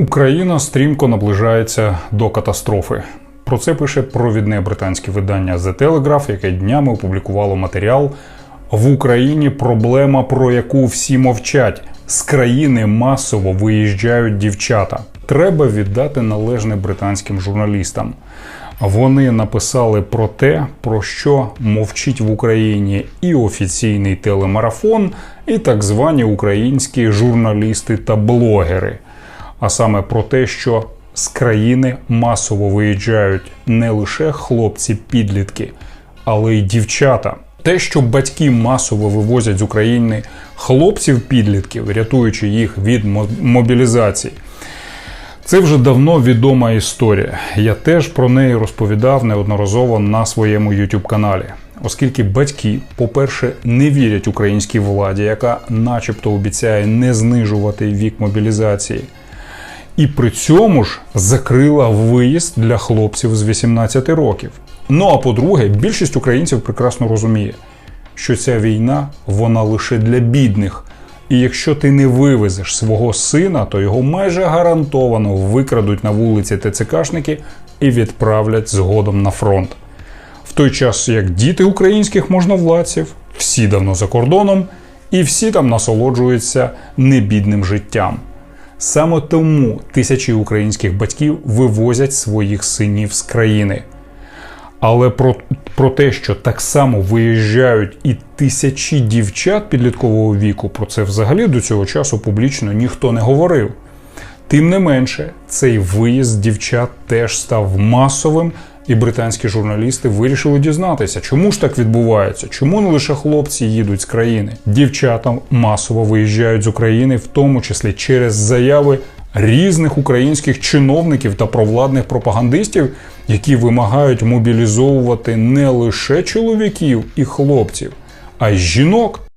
Україна стрімко наближається до катастрофи. Про це пише провідне британське видання The Telegraph, яке днями опублікувало матеріал в Україні. Проблема, про яку всі мовчать. З країни масово виїжджають дівчата. Треба віддати належне британським журналістам. Вони написали про те, про що мовчить в Україні і офіційний телемарафон, і так звані українські журналісти та блогери. А саме про те, що з країни масово виїжджають не лише хлопці-підлітки, але й дівчата. Те, що батьки масово вивозять з України хлопців-підлітків, рятуючи їх від мобілізації. Це вже давно відома історія. Я теж про неї розповідав неодноразово на своєму youtube каналі. Оскільки батьки, по-перше, не вірять українській владі, яка начебто обіцяє не знижувати вік мобілізації, і при цьому ж закрила виїзд для хлопців з 18 років. Ну а по-друге, більшість українців прекрасно розуміє, що ця війна вона лише для бідних. І якщо ти не вивезеш свого сина, то його майже гарантовано викрадуть на вулиці ТЦКшники і відправлять згодом на фронт. В той час як діти українських можновладців всі давно за кордоном, і всі там насолоджуються небідним життям. Саме тому тисячі українських батьків вивозять своїх синів з країни. Але про, про те, що так само виїжджають і тисячі дівчат підліткового віку, про це взагалі до цього часу публічно ніхто не говорив. Тим не менше, цей виїзд дівчат теж став масовим, і британські журналісти вирішили дізнатися, чому ж так відбувається, чому не лише хлопці їдуть з країни. Дівчата масово виїжджають з України, в тому числі через заяви різних українських чиновників та провладних пропагандистів, які вимагають мобілізовувати не лише чоловіків і хлопців, а й жінок.